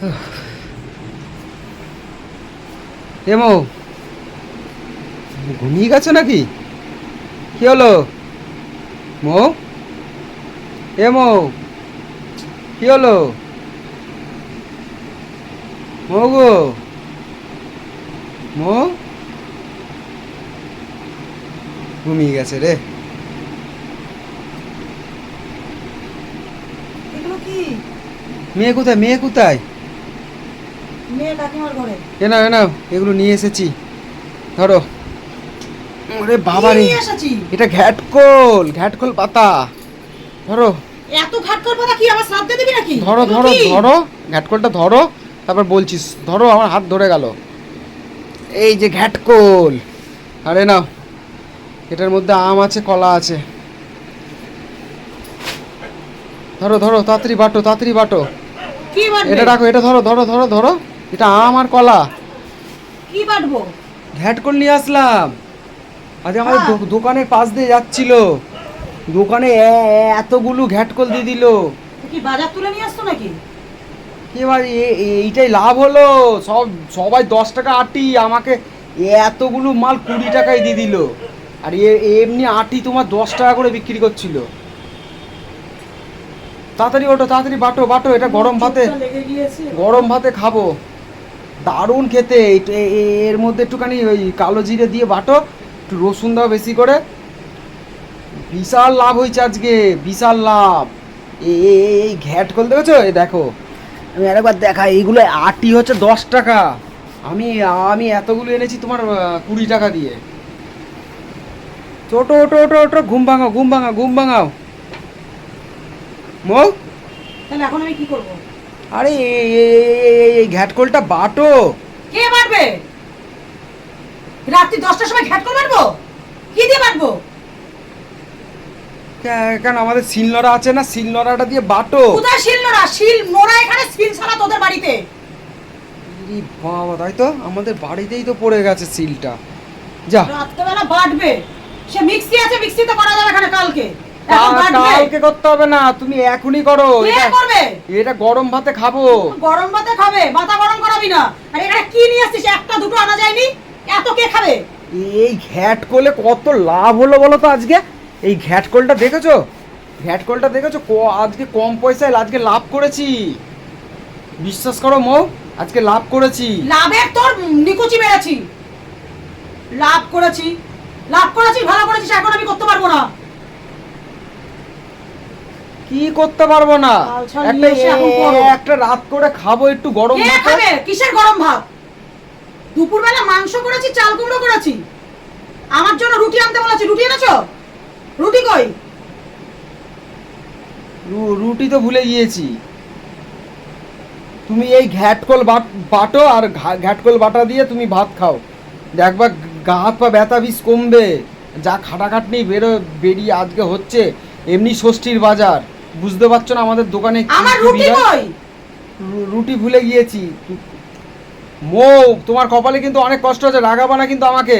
এমো ঘুমিয়ে গেছো নাকি? কি হলো? মো? এমো কি হলো? মো গো? মো? ঘুমিয়ে গেছে রে। মেয়ে কোথায়? মেয়ে কোথায়? মেয়ে কাকিমার ঘরে। এ নাও এ নাও এগুলো নিয়ে এসেছি। ধরো। ওরে বাবা রে এটা ঘ্যাটকোল ঘ্যাটকোল পাতা। ধরো। এত ঘাটকর পাতা কি আমার শ্রাদ্ধে দিবি নাকি? ধরো ধরো ধরো ঘ্যাটকোলটা ধরো তারপর বলছিস ধরো আমার হাত ধরে গেল। এই যে ঘ্যাটকোল। আরে নাও এটার মধ্যে আম আছে কলা আছে। ধরো ধরো তাড়াতাড়ি বাটো তাড়াতাড়ি বাটো। এটা রাখো এটা ধরো ধরো ধরো ধরো। এটা আম আর কলা। কি বাটবো? ঘ্যাটকোল নিয়ে আসলাম। আজ আমাদের হ্যাঁ। দোকানের পাশ দিয়ে যাচ্ছিল। দোকানে এতগুলো ঘ্যাটকোল দিয়ে দিল। কি বাজার তুলে নিয়ে আসতো নাকি? এবার এইটাই লাভ হলো। সব সবাই দশ টাকা আটি আমাকে এতগুলো মাল কুড়ি টাকায় দিয়ে দিল। আর এ- এমনি আটি তোমার দশ টাকা করে বিক্রি করছিল। তাড়াতাড়ি ওটো তাড়াতাড়ি বাটো বাটো এটা গরম ভাতে গরম ভাতে খাব। দারুণ খেতে। এর মধ্যে একটুখানি ওই কালো জিরে দিয়ে বাটো, একটু রসুন দাও বেশি করে। বিশাল লাভ হয়েছে আজকে, বিশাল লাভ। এই ঘ্যাট কল দেখেছ এই দেখো। আমি আরেকবার দেখা এইগুলো আটি হচ্ছে দশ টাকা। আমি আমি এতগুলো এনেছি তোমার কুড়ি টাকা দিয়ে। ছোটো ওটো ওটো ওটো ঘুম ভাঙাও ঘুম ভাঙাও ঘুম ভাঙাও। মো? তাহলে এখন আমি কি করব? আরে এই- ঘ্যাটকোলটা বাটো। কে বাটবে রাত্রি দশটার সময় ঘাটকর বাটবো কি দিয়ে কে- কেন আমাদের শিলনোড়া আছে না? শিলনোড়াটা দিয়ে বাটো। কোথায় শিল নোড়া? শিল নোড়া এখানে শিল ছাড়া তোদের বাড়িতে। বাবা তাই তো? আমাদের বাড়িতেই তো পড়ে গেছে সিলটা যা। রাত্রেবেলা বাটবে। সে মিক্সি আছে মিক্সিতে করা যাবে এখানে কালকে। কালকে করতে হবে না তুমি এখনই করো এটা করবে? এটা গরম ভাতে খাব। গরম ভাতে খাবে? মাথা গরম করাবি না। আর এখানে কি নিয়ে আসছিস? একটা দুটো আনা যায়নি? এত কে খাবে? এই ঘ্যাটকোলে কত লাভ হলো বলো তো আজকে? এই ঘ্যাটকোলটা দেখেছ? ঘ্যাটকোলটা দেখেছ? আজকে কম পয়সায় আজকে লাভ করেছি। বিশ্বাস করো মৌ আজকে লাভ করেছি। লাভের তোর নিকুচি মেরেছি। লাভ করেছি। লাভ করেছি ভালো করেছিস এখন আমি করতে পারব না। কি করতে পারব না? একটা রাত করে খাব একটু গরম খাবে? কিসের গরম ভাত? দুপুরবেলা মাংস করেছি চাল কুমড়ো করেছি। আমার জন্য রুটি আনতে বলেছি। রুটি এনেছো? রুটি কই? রুটি তো ভুলে গিয়েছি। তুমি এই ঘ্যাটকল বাট- আর ঘ্যাটকল বাটা দিয়ে তুমি ভাত খাও। দেখবা গা হাত পা ব্যথা বিষ কমবে। যা খাটাখাটনি বেরো বেরিয়ে আজকে হচ্ছে। এমনি ষষ্ঠীর বাজার। বুঝতে পারছ না আমাদের দোকানে আমার রুটি কই? রুটি ভুলে গিয়েছি। মো তোমার কপালে কিন্তু অনেক কষ্ট আছে রাগাবা না কিন্তু আমাকে।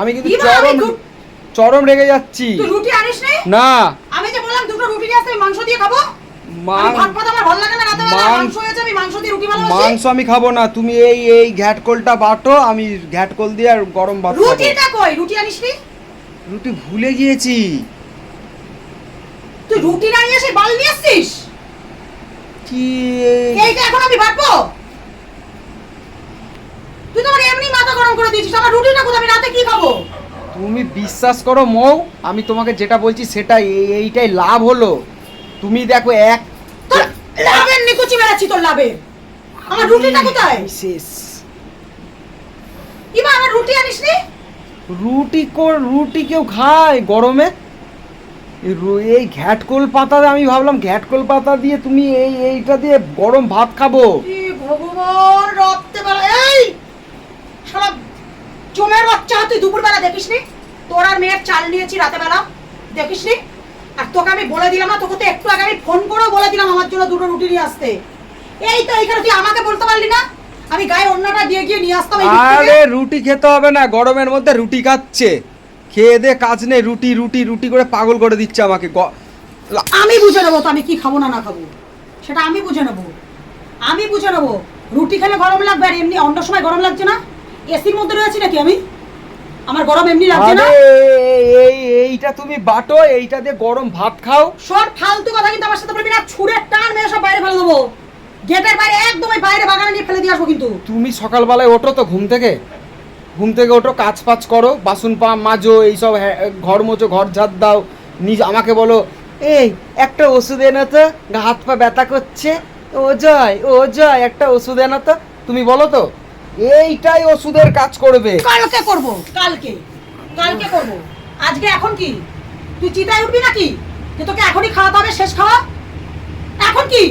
আমি কিন্তু চরম চরম রেগে যাচ্ছি। তুই রুটি আনিস নি? না। আমি যে বললাম দুটো রুটি নিয়ে আসতে মাংস দিয়ে খাব? মাংস আমি মাংস দিয়ে রুটি ভালোবাসি। মাংস আমি খাব না তুমি এই এই ঘ্যাটকলটা বাটো আমি ঘ্যাটকল দিয়ে আর গরম ভাত রুটিটা কই? রুটি আনিস নি? রুটি ভুলে গিয়েছি। তুই রুটি না নিয়ে এসে বাল নিয়ে আসছিস? কি? এইটা এখন আমি বাটবো? তুই তো আমার এমনি মাথা গরম করে দিয়েছিস আমার রুটিটা কোথায়? আমি রাতে কি খাব? তুমি বিশ্বাস করো মৌ আমি তোমাকে যেটা বলছি সেটা এইটাই লাভ হলো। তুমি দেখো এক তোর লাভের নিকুচি বেড়াচ্ছি তোর লাভের আমার রুটিটা কোথায়? শেষ ইমা আমার রুটি আনিস নি রুটি কর রুটি কেউ খায় গরমে? এই ঘ্যাটকোল পাতা আমি ভাবলাম ঘ্যাটকোল পাতা দিয়ে তুমি এই এইটা দিয়ে গরম ভাত খাব। ভগবান এই! চোমের বাচ্চা তুই দেখিস নি তোর আর মেয়ের চাল নিয়েছি রাতে বেলা দেখিস নি আর তোকে আমি বলে দিলাম না তোকে তো একটু আগে আমি ফোন করেও বলে দিলাম আমার জন্য দুটো রুটি নিয়ে আসতে। এই তো এইখানে তুই আমাকে বলতে পারলি না? আমি গায়ে অন্যটা দিয়ে গিয়ে নিয়ে আসতাম। আরে রুটি খেতে হবে না গরমের মধ্যে রুটি খাচ্ছে। খেয়ে দে কাজ নেই রুটি রুটি রুটি করে পাগল করে দিচ্ছে আমাকে আমি বুঝে নেব তো আমি কি খাব না না খাব। সেটা আমি বুঝে নেব। আমি বুঝে নেব। রুটি খেলে গরম লাগবে আর এমনি অন্য সময় গরম লাগছে না? এসির মধ্যে রয়েছি নাকি আমি? আমার গরম এমনি লাগছে না? এই এইটা তুমি বাটো এইটা দিয়ে গরম ভাত খাও। সব ফালতু কথা কিন্তু আমার সাথে বলবি না ছুঁড়ে টান মেরে সব বাইরে ফেলে দেবো। গেটের বাইরে একদম বাইরে বাগানে নিয়ে ফেলে দিয়ে আসব কিন্তু। তুমি সকালবেলায় ওঠো তো ঘুম থেকে? ঘুম থেকে ওঠো কাজ ফাজ করো বাসন পা মাজো এইসব হ্যাঁ, ঘর মোচো ঘর ঝাড় দাও নিজ আমাকে বলো এই একটা ওষুধ এনো তো হাত পা ব্যথা করছে ও জয় ও জয় একটা ওষুধ এনো তো তুমি বলো তো এইটাই ওষুধের কাজ করবে। কালকে করব কালকে কালকে করব। আজকে এখন কি? তুই চিতায় উঠবি নাকি? যে তোকে এখনই খাওয়াতে হবে শেষ খাওয়া? এখন কি?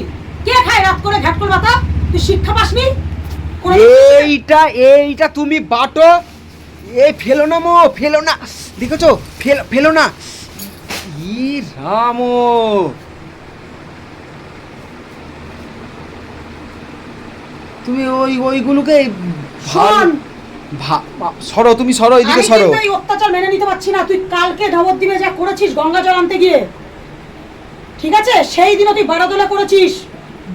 কে খায় রাত করে ঘাট করে বাতা তুই শিক্ষা পাসনি? এইটা এইটা তুমি বাটো। এই ফেলো না মো ফেলো না। দেখেছ? ফেলো ফেলো না। ই রামো। তুমি ওই ওইগুলোকে শোন। সরো তুমি সরো এদিকে সরো। এই অত্যাচার মেনে নিতে পারছি না। তুই কালকে নবদ্বীপে যা করেছিস গঙ্গা জল আনতে গিয়ে। ঠিক আছে? সেই দিনও তুই বাড়াদোলা করেছিস।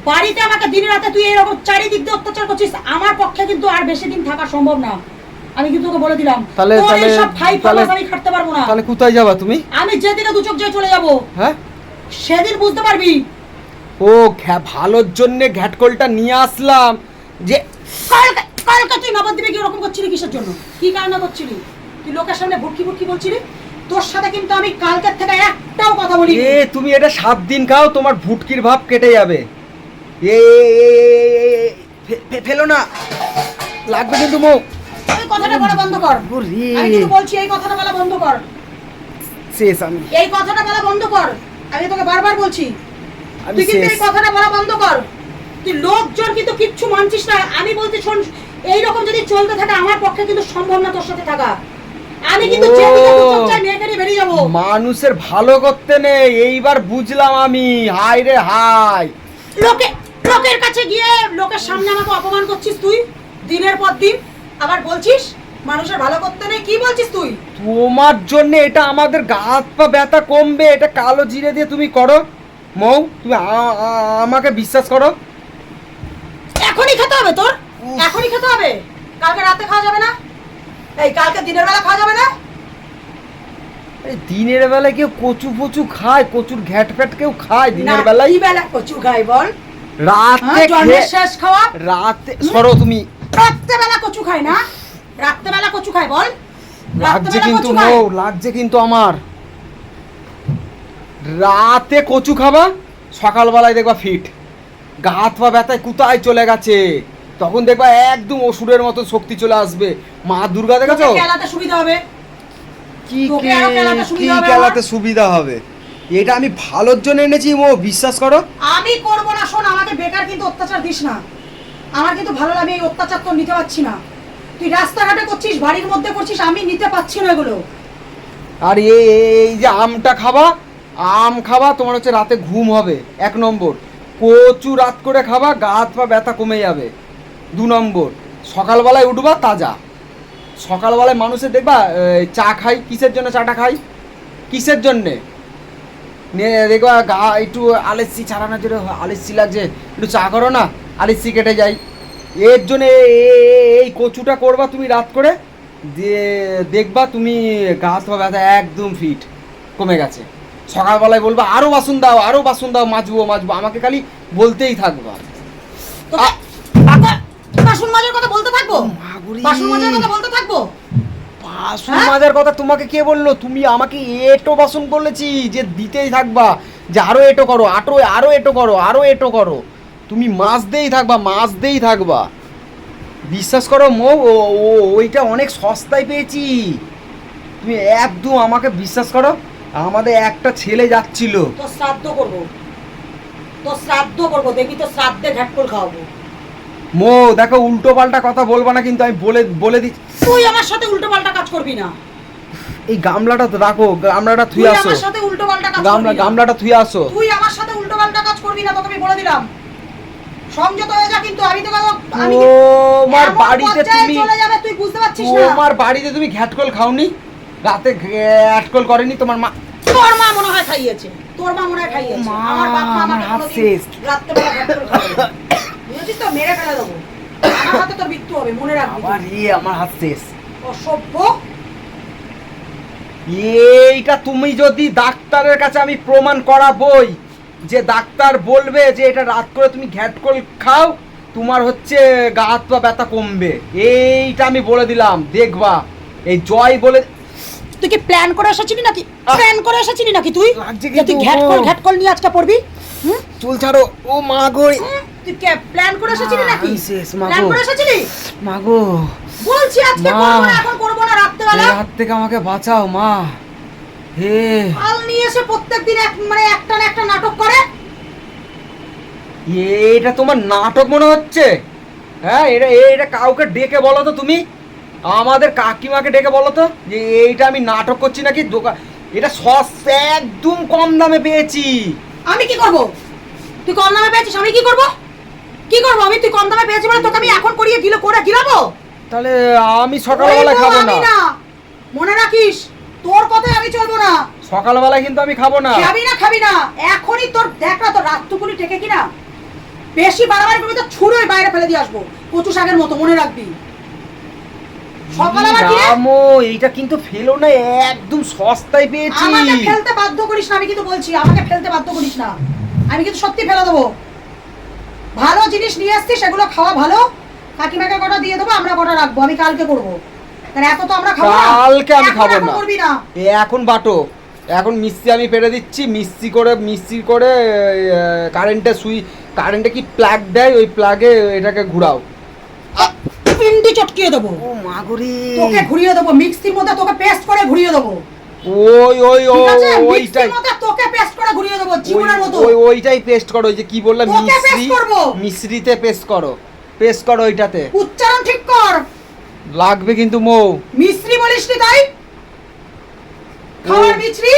বাড়িতে আমাকে দিনে রাতে তুই এরকম চারিদিক দিয়ে অত্যাচার করছিস আমার পক্ষে কিন্তু আর বেশি দিন থাকা সম্ভব না। আমি কিন্তু তোকে বলে দিলাম তাহলে- তাহলে- এইসব ফাই তাহলে- আমি খাটতে পারব না। তাহলে কোথায় যাবা তুমি? আমি যেদিনে দু চোখ যেয়ে চলে যাব। হ্যাঁ? সেদিন বুঝতে পারবি। ও ভালোর জন্য ঘ্যাটকলটা নিয়ে আসলাম। যে কালকে তুই নবদ্বীপে গিয়ে ওরকম করছিলি কিসের জন্য? কি কারণে করছিলি? তুই লোকের সামনে বুটকি বুটকি বলছিলি? তোর সাথে কিন্তু আমি কালকের থেকে একটাও কথা বলি এ তুমি এটা সাত দিন খাও তোমার ভুটকির ভাব কেটে যাবে। এ ফেলো না। লাগবে কিন্তু মুখ। কথাটা বলা বন্ধ কর। আমি কিন্তু বলছি এই কথাটা বলা বন্ধ কর। শেষ আমি। এই কথাটা বলা বন্ধ কর। আমি তোকে বারবার বলছি। তুই কিন্তু এই কথাটা বলা বন্ধ কর। তুই লোকজন কিন্তু কিচ্ছু মানছিস না। আমি বলছি শোন এইরকম যদি চলতে থাকে আমার পক্ষে কিন্তু সম্ভব না তোর সাথে থাকা। আমি কিন্তু বেরিয়ে যাব। মানুষের ভালো করতে নেই এইবার বুঝলাম আমি। হাই রে হাই লোকে লোকের কাছে গিয়ে লোকের সামনে আমাকে অপমান করছিস তুই? দিনের পর দিন। আবার বলছিস মানুষের ভালো করতে নেই কি বলছিস তুই? তোমার জন্য এটা আমাদের গা হাত পা ব্যথা কমবে এটা কালো জিরে দিয়ে তুমি করো। মৌ তুমি আমাকে বিশ্বাস করো। এখনই খেতে হবে তোর? এখনই খেতে হবে? কালকে রাতে খাওয়া যাবে না? এই কালকে দিনের বেলা খাওয়া যাবে না? দিনের বেলায় কেউ কচু ফচু খায় কচুর ঘ্যাট ফ্যাট কেউ খায় দিনের বেলায়? কি বেলা কচু খায় বল? রাতে হ্যাঁ, জন্মের শেষ খাওয়া? রাতে সরো তুমি। রাত্রে বেলা কচু খাই না? রাত্রে বেলা কচু খাই বল। লাগছে রাত্রেবেলা কিন্তু। মৌ লাগছে কিন্তু আমার। রাতে কচু খাবা সকালবেলায় দেখবা ফিট। গা হাত পা ব্যথায় কোথায় চলে গেছে। তখন দেখবা একদম অসুরের মতো শক্তি চলে আসবে। মা দুর্গা দেখেছ? খেলাতে সুবিধা হবে। কি কে- খেলাতে কি সুবিধা হবে? এটা আমি ভালোর জন্য এনেছি ও বিশ্বাস করো। আমি করব না শোন আমাকে বেকার কিন্তু অত্যাচার দিস না। আমার কিন্তু ভালো লাগে এই অত্যাচার তো নিতে পারছি না। তুই রাস্তাঘাটে করছিস বাড়ির মধ্যে করছিস আমি নিতে পারছি না এগুলো। আর এই এই যে আমটা খাবা আম খাবা তোমার হচ্ছে রাতে ঘুম হবে এক নম্বর। কচু রাত করে খাবা গা হাত পা ব্যথা কমে যাবে দু নম্বর। সকালবেলায় উঠবা তাজা। সকালবেলায় মানুষের দেখবা চা খাই কিসের জন্য চাটা খাই? কিসের জন্যে? দেখবা গা একটু আলেসি ছাড়ানোর জন্য আলেসি লাগছে। একটু চা করো না আলেসি কেটে যাই। এর জন্য এই কচুটা করবা তুমি রাত করে দেখবা তুমি গা হাত ব্যথা একদম ফিট কমে গেছে। সকালবেলায় বলবা আরও বাসন দাও আরও বাসন দাও মাজবো মাজবো। আমাকে খালি বলতেই থাকবা। বাসন মাজার কথা বলতে থাকব? বাসন মাজার কথা বলতে থাকব? বাসন হ্যাঁ? মাজার কথা তোমাকে কে বলল? তুমি আমাকে এটো বাসন বলেছি যে দিতেই থাকবা যে আরও এটো করো আটো আরও এটো করো আরও এটো করো। তুমি মাছ দেই থাকবা মাছ দেই থাকবা। বিশ্বাস করো মো ও- ওইটা অনেক সস্তায় পেয়েছি। তুমি একদম আমাকে বিশ্বাস করো আমাদের একটা ছেলে যাচ্ছিল। তোর শ্রাদ্ধ করব। তোর শ্রাদ্ধ করব দেখবি তো শ্রাদ্ধে ঘাটকোল খাওয়াবো। মো দেখো উল্টো পাল্টা কথা বলবা না কিন্তু আমি বলে বলে দিচ্ছি। তুই আমার সাথে উল্টো পাল্টা কাজ করবি না। এই গামলাটা তো রাখো গামলাটা তুই আসো। আমার সাথে উল্টো পাল্টা কাজ গামলা গামলাটা থুয়ে আসো। তুই আমার সাথে উল্টো পাল্টা কাজ করবি না তোকে আমি বলে দিলাম। সংযত হয়ে যা কিন্তু আমি তোকে আমি তোমার এমন বাড়িতে তুমি চলে যাবে তুই বুঝতে পারছিস না। তোমার বাড়িতে তুমি ঘ্যাটকল খাওনি? রাতে ঘ্যাটকল করেনি তোমার মা তোর মা মনে হয় খাইয়েছে। তোর মা মনে হয় খাইয়েছে। আমার বাপ মা আমার হাত শেষ। রাত্রেবেলা ঘাটকোল খাওয়াবে না। বুঝেছিস তো? মেরে ফেলে দেবো। আমার হাতে তোর মৃত্যু হবে মনে রাখবি আবার এ আমার হাত শেষ। অসভ্য। এইটা তুমি যদি ডাক্তারের কাছে আমি প্রমাণ করাবই যে ডাক্তার বলবে যে এটা রাত করে তুমি ঘ্যাটকল খাও তোমার হচ্ছে গা হাত পা ব্যথা কমবে। এইটা আমি বলে দিলাম দেখবা। এই জয় বলে তুই কি প্ল্যান করে এসেছিলি নাকি? প্ল্যান করে এসেছিলি নাকি তুই? তুই ঘ্যাটকল। ঘ্যাটকল নিয়ে আজকে পড়বি? চুল ছাড়ো। ও মা গো। তুই কে প্ল্যান করে এসেছিলি নাকি? শেষ, মা প্ল্যান করে এসেছিলি? মা গো। বলছি আজকে। করব না এখন করব না রাত্রেবেলা। এই হাত থেকে আমাকে বাঁচাও মা। হে। হাল নিয়ে এসে প্রত্যেকদিন এক মানে একটা না একটা নাটক করে। এটা তোমার নাটক মনে হচ্ছে? হ্যাঁ এটা এটা কাউকে ডেকে বলো তো তুমি। আমাদের কাকিমাকে ডেকে বলো তো যে এইটা আমি নাটক করছি নাকি দোকান এটা সস একদম কম দামে পেয়েছি। আমি কি করব? তুই কম দামে পেয়েছিস আমি কি করব? কি করব? আমি তুই কম দামে পেয়েছি বলে তোকে আমি এখন করিয়ে গিলো করে গিলাবো তাহলে আমি সকালবেলা খাব না। মনে রাখিস তোর কথায় আমি চলবো না। সকালবেলা কিন্তু আমি খাব না। খাবি না খাবি না। এখনই তোর দেখ না তোর রাতটুকুনি টেকে কিনা। বেশি বাড়াবাড়ি করবি তো ছুড়োই বাইরে ফেলে দিয়ে আসব। কচু শাকের মতো মনে রাখবি। রামো এইটা কিন্তু ফেলো না একদম সস্তায় পেয়েছি আমাকে ফেলতে বাধ্য করিস না আমি কিন্তু বলছি আমাকে ফেলতে বাধ্য করিস না। আমি কিন্তু সত্যি ফেলে দেবো। ভালো জিনিস নিয়ে আসছি সেগুলো খাওয়া ভালো। কাকিমাকে কটা দিয়ে দেবো আমরা কটা রাখব আমি কালকে করব। তো আমরা খাব কালকে আমি খাব না। করবি না। এ এখন বাটো। এখন মিস্ত্রি আমি পেরে দিচ্ছি মিস্ত্রি করে মিস্ত্রি করে কারেন্টে সুই কারেন্টে কি প্লাগ দেয় ওই প্লাগে এটাকে ঘুরাও। পিন্ডি চটকিয়ে দেবো। ও মাগুরি তোকে ঘুরিয়ে দেবো মিক্সির মধ্যে তোকে পেস্ট করে ঘুরিয়ে দেবো। ওই ওই ওইটাই। মিক্সির মধ্যে তোকে পেস্ট করে ঘুরিয়ে দেবো জীবনের মতো। ওই ওইটাই পেস্ট করো ওই যে কি বললাম মিশ্রি মিশ্রিতে পেস্ট করো। পেস্ট করো ওইটাতে। উচ্চারণ ঠিক কর। লাগবে কিন্তু মৌ। মিশ্রি বলিস নি তাই? খাওয়ার মিশ্রি?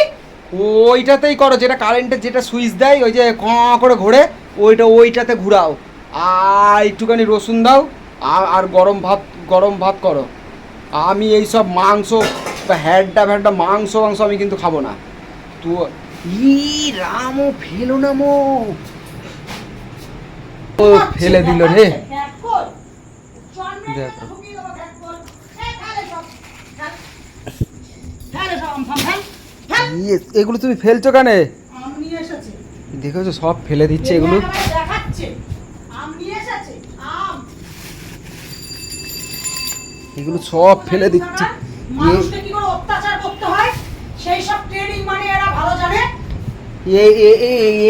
ওইটাতেই করো যেটা কারেন্টের যেটা সুইচ দেয় ওই যে ক করে ঘোরে ওইটা ওইটাতে ঘুরাও। আর একটুখানি রসুন দাও। আর আর গরম ভাত গরম ভাত করো। আমি এই সব মাংস হ্যাডটা ফ্যাডটা মাংস মাংস আমি কিন্তু খাব না। তো ই রামও ফেলো না মো। ও ফেলে দিল রে। দেখো। এগুলো তুমি ফেলছো কেন? দেখেছ সব ফেলে দিচ্ছে এগুলো? এগুলো সব ফেলে দিচ্ছে। মানুষকে কি করে অত্যাচার করতে হয়? সেই সব ট্রেনিং মানে এরা ভালো জানে।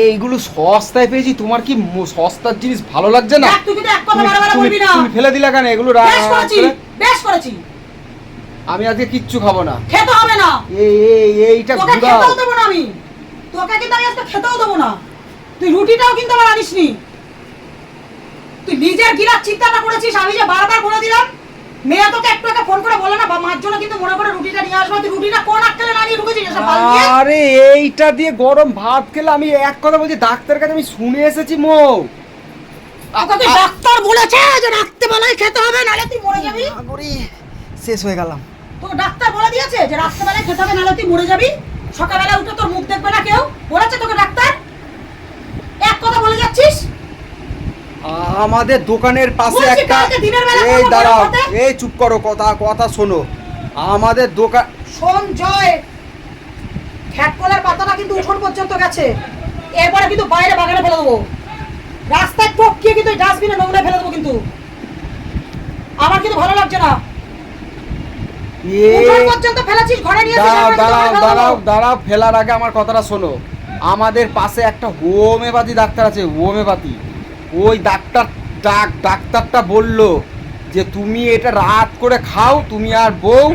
এইগুলো সস্তায় পেয়েছি তোমার কি সস্তার জিনিস ভালো লাগছে না? তুমি- ফেলে দিলা কেন? এগুলো বেশ করেছি আমি আজকে কিচ্ছু খাব না। খেতে হবে না। এই এই এইটা তোকে ঘুরাও খেতেও দেবো না আমি। তোকে কিন্তু আমি আজকে খেতেও দেবো না। তুই রুটিটাও কিন্তু আমার আনিসনি তুই নিজের গিলার চিন্তাটা করেছিস আমি যে বারবার বলে দিলাম মেয়ে তোকে একটু একটা ফোন করে বলে না বা মার জন্য কিন্তু মনে করে রুটিটা নিয়ে আসব তুই রুটিটা কোন আটকালে না নিয়ে ঢুকেছিস এসব বাল দিয়ে? আরে এইটা দিয়ে গরম ভাত খেলে আমি এক কথা বলছি ডাক্তারের কাছে আমি শুনে এসেছি মৌ। তোকে ডাক্তার বলেছে যে রাত্রেবেলায় খেতে হবে নাহলে তুই মরে যাবি। মাগুরি, শেষ হয়ে গেলাম। তোকে ডাক্তার বলে দিয়েছে যে রাত্রেবেলায় খেতে হবে নাহলে তুই মরে যাবি। সকালবেলা উঠে তোর মুখ দেখবে না কেউ। বলেছে তোকে ডাক্তার? এক কথা বলে যাচ্ছিস? আমাদের দোকানের পাশে একটা এই দাঁড়াও এই চুপ করো কথা কথা শোনো। আমাদের দোকান শোন জয়। খ্যাটকলের পাতাটা কিন্তু উঠোন পর্যন্ত গেছে। এরপরে কিন্তু বাইরে বাগানে ফেলে দেবো। রাস্তায় টপকিয়ে কিন্তু ডাস্টবিনে নোংরা ফেলে দেবো কিন্তু। আমার কিন্তু ভালো লাগছে না। দাঁড়াও ফেলার আগে আমার কথাটা শোনো। আমাদের পাশে একটা হোমিওপ্যাথি ডাক্তার আছে হোমিওপ্যাথি। ওই ডাক্তার ডাক ডাক্তারটা বলল যে তুমি এটা রাত করে খাও তুমি আর বউ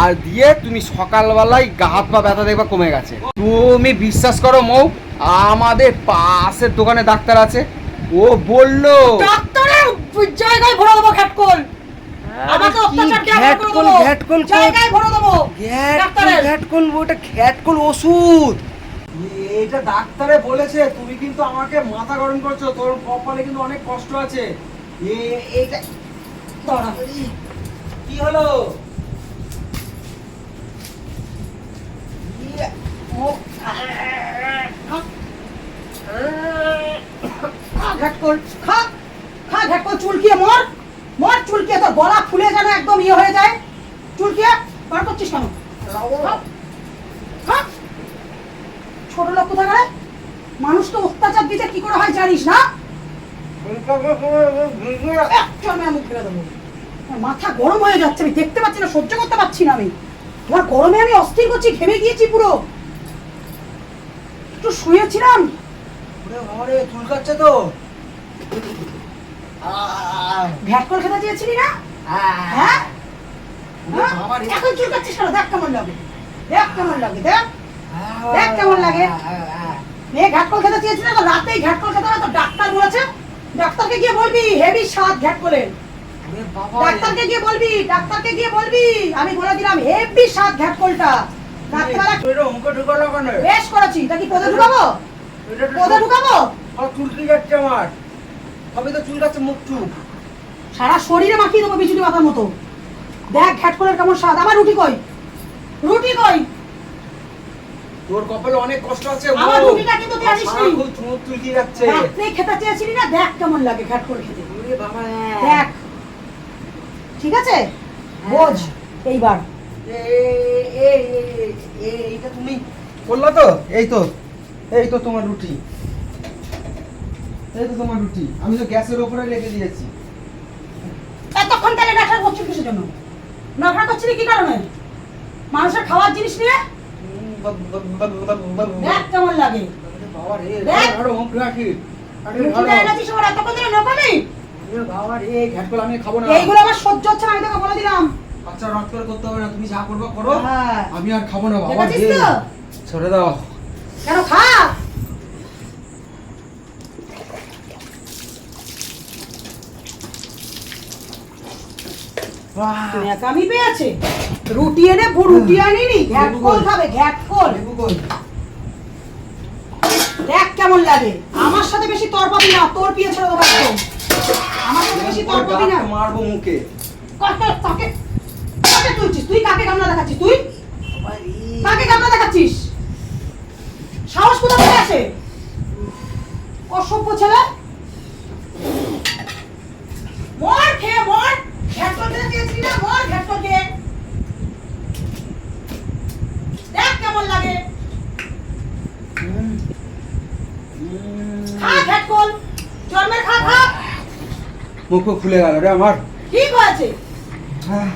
আর দিয়ে তুমি সকালবেলায় গা হাত পা ব্যথা দেখবা কমে গেছে। তুমি বিশ্বাস করো মৌ আমাদের পাশের দোকানে ডাক্তার আছে ও বলল ডাক্তারের জায়গায় ভরে দেবো খ্যাটকল আমাকে অত্যাচার ঘ্যাটকল জায়গায় ভরে দেবো। ঘ্যাটকল ওটা ঘ্যাটকল ওষুধ। এইটা ডাক্তারে বলেছে তুমি কিন্তু আমাকে মাথা গরম করছ তোর কপালে কিন্তু অনেক কষ্ট আছে। কি হলো? চুলকিয়ে তোর গলা ফুলে যেন একদম ইয়ে হয়ে যায়। চুলকিয়ে বার করছিস কেন? ছোট লোক কোথাকার মানুষকে অত্যাচার দিতে কি করে হয় জানিস না? মাথা গরম হয়ে যাচ্ছে আমি দেখতে পাচ্ছি না সহ্য করতে পারছি না আমি। তোমার গরমে আমি অস্থির করছি ঘেমে গিয়েছি পুরো। একটু শুয়েছিলাম। আমারে চুলকাচ্ছে তো। আহ, ভ্যাট করে খেতে চেয়েছিলি না? হ্যাঁ? ওরে বাবারে। এখন চুলকাচ্ছিস কেন? দেখ কেমন লাগে। দেখ কেমন লাগে দেখ। দেখ কেমন লাগে। মেয়ে ঘাটকল খেতে চেয়েছিল তো রাতেই ঘাটকল খেতে তো ডাক্তার বলেছে। ডাক্তারকে গিয়ে বলবি হেভি স্বাদ ঘাটকলের ডাক্তারকে গিয়ে বলবি ডাক্তারকে গিয়ে বলবি আমি বলে দিলাম হেভি স্বাদ ঘাটকলটা বেশ করেছি তা কি পদে ঢুকাবো? পদে ঢুকাবো? চুলকে যাচ্ছে আমার। সবই তো চুলকাচ্ছে মুখ চুল। সারা শরীরে মাখিয়ে দেবো বিচুলি মাথার মতো। দেখ ঘাটকলের কেমন স্বাদ। আমার রুটি কই? রুটি কই? তোর কপালে অনেক কষ্ট আছে আমার। রুটিটা কিন্তু তুই যাচ্ছে। রাত্রে খেতে চেয়েছিলি না? দেখ কেমন লাগে ঘাটকল খেতে। ওরে বাবা দেখ। ঠিক আছে? বোঝ এইবার। এইটা তুমি করলা তো? এই তো এই তো তোমার রুটি। এই তো তোমার রুটি। আমি তো গ্যাসের উপরে রেখে দিয়েছি। এতক্ষণ তাহলে নাটক করছিস কিসের জন্য? নাটক করছিলি কি কারণে? মানুষের খাওয়ার জিনিস নিয়ে? দেখ কেমন লাগে। বাবা রে। আরও মুখ রাখি। আরে রুটিটা এনেছিস আমার এতক্ষণ ধরে নকামি বাবা রে ঘ্যাটকল আমি খাব না। এইগুলো আমার সহ্য হচ্ছে না আমি তোকে বলে দিলাম। আচ্ছা রাত করে করতে হবে না তুমি যা করবে করো। হ্যাঁ। আমি আর খাব না বাবা রে। ছেড়ে দাও। কেন খা? নেকামি পেয়েছে। রুটি এনে বু- রুটি আনিনি ঘ্যাটকল খাবে ঘ্যাটকল দেখ কেমন লাগে। আমার সাথে বেশি তরপাবি না তোর পিয়ে ছেড়ে দেবো একদম। আমার সাথে বেশি তরপাবি না। মারবো মুখে। কাকে কাকে কাকে তুলছিস? তুই কাকে গামলা দেখাচ্ছিস? তুই? কাকে গামলা দেখাচ্ছিস? সাহস কোথা থেকে আছে অসভ্য ছেলে মর খেয়ে মর ঘ্যাট করতে চেয়েছিলি না মর ঘ্যাট করতে দেখ কেমন লাগে খা ঘ্যাট কল জন্মের খা খা মুখ খুলে গেল রে আমার। ঠিক হয়েছে? হ্যাঁ